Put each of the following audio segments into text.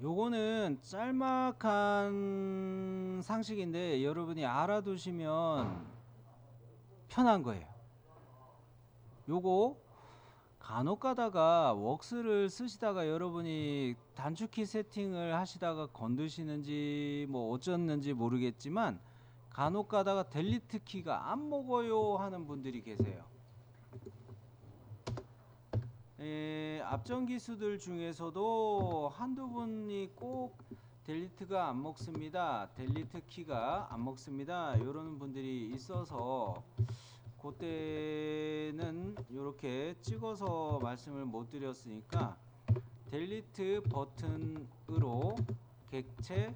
요거는 짤막한 상식인데 여러분이 알아두시면 편한 거예요. 요거 간혹 가다가 웍스를 쓰시다가 여러분이 단축키 세팅을 하시다가 건드시는지 뭐 어쩌는지 모르겠지만 간혹 가다가 델리트 키가 안 먹어요 하는 분들이 계세요. 에, 앞전 기수들 중에서도 한두 분이 꼭 델리트가 안 먹습니다. 델리트 키가 안 먹습니다. 이러는 분들이 있어서 그때는 이렇게 찍어서 말씀을 못 드렸으니까 델리트 버튼으로 객체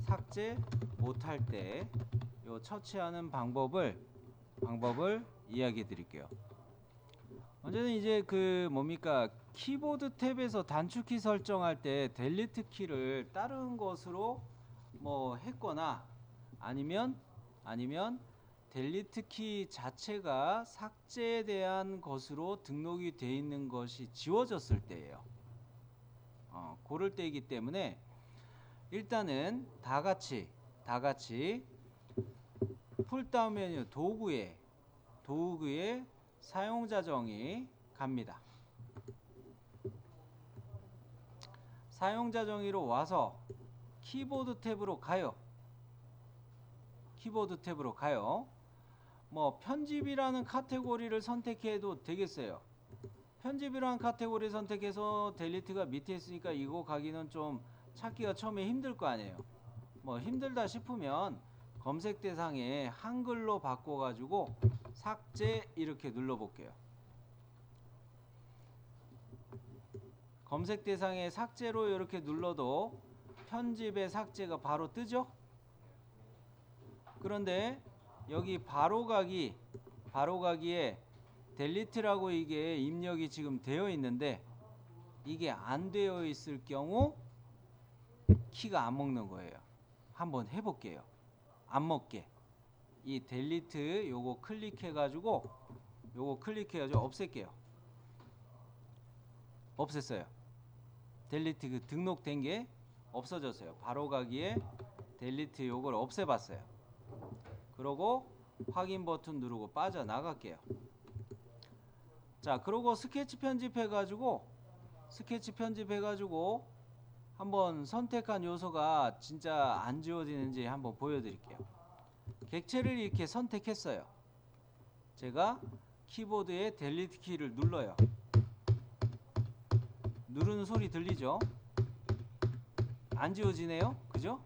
삭제 못할 때 요 처치하는 방법을 방법을 이야기해 드릴게요. 언제는 이제 그 뭡니까 키보드 탭에서 단축키 설정할 때 델리트 키를 다른 것으로 뭐 했거나 아니면 아니면 델리트 키 자체가 삭제에 대한 것으로 등록이 돼 있는 것이 지워졌을 때예요. 어, 고를 때이기 때문에 일단은 다 같이 다 같이 풀다운 메뉴 도구에 도구에 사용자 정의 갑니다. 사용자 정의로 와서 키보드 탭으로 가요. 키보드 탭으로 가요. 뭐 편집이라는 카테고리를 선택해도 되겠어요. 편집이라는 카테고리 선택해서 델리트가 밑에 있으니까 이거 가기는 좀 찾기가 처음에 힘들 거 아니에요. 뭐 힘들다 싶으면 검색 대상에 한글로 바꿔가지고 삭제 이렇게 눌러볼게요. 검색 대상에 삭제로 이렇게 눌러도 편집의 삭제가 바로 뜨죠? 그런데 여기 바로가기 바로가기에 델리트라고 이게 입력이 지금 되어 있는데 이게 안 되어 있을 경우 키가 안 먹는 거예요. 한번 해볼게요. 안 먹게. 이 델리트 요거 클릭해 가지고 요거 클릭해 가지고 없앨게요. 없앴어요. 델리트 그 등록된 게 없어졌어요. 바로 가기에 델리트 요걸 없애봤어요. 그러고 확인 버튼 누르고 빠져나갈게요. 자, 그러고 스케치 편집해 가지고 스케치 편집해 가지고 한번 선택한 요소가 진짜 안 지워지는지 한번 보여드릴게요. 객체를 이렇게 선택했어요. 제가 키보드에 델리트 키를 눌러요. 누르는 소리 들리죠? 안 지워지네요. 그죠?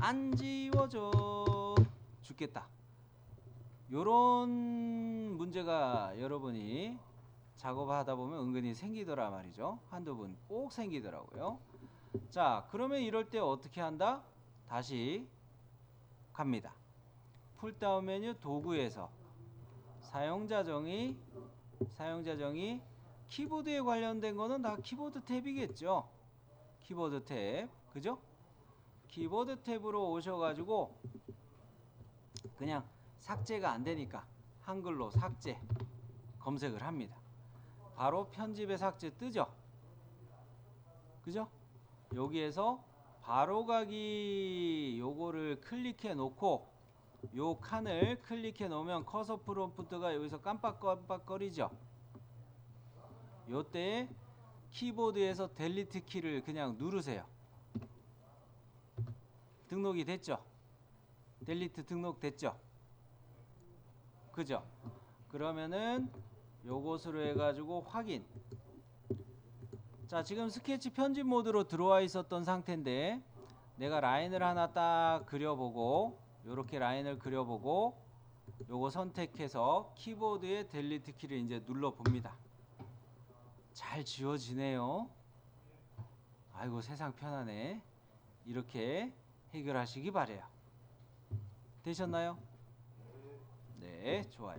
안 지워져. 죽겠다. 요런 문제가 여러분이 작업하다 보면 은근히 생기더라 말이죠. 한두 분 꼭 생기더라고요. 자, 그러면 이럴 때 어떻게 한다? 다시 갑니다. 풀다운 메뉴 도구에서 사용자 정의 사용자 정의 키보드에 관련된 거는 다 키보드 탭이겠죠. 키보드 탭. 그죠? 키보드 탭으로 오셔 가지고 그냥 삭제가 안 되니까 한글로 삭제 검색을 합니다. 바로 편집의 삭제 뜨죠? 그죠? 여기에서 바로 가기 요거를 클릭해 놓고 요 칸을 클릭해 놓으면 커서 프롬프트가 여기서 깜빡깜빡거리죠. 요때 키보드에서 델리트 키를 그냥 누르세요. 등록이 됐죠? 델리트 등록됐죠? 그죠? 그러면은 요것으로 해가지고 확인 자 지금 스케치 편집 모드로 들어와 있었던 상태인데 내가 라인을 하나 딱 그려보고 요렇게 라인을 그려보고 요거 선택해서 키보드에 델리트 키를 이제 눌러 봅니다. 잘 지워지네요. 아이고 세상 편하네. 이렇게 해결하시기 바래요. 되셨나요? 네 좋아요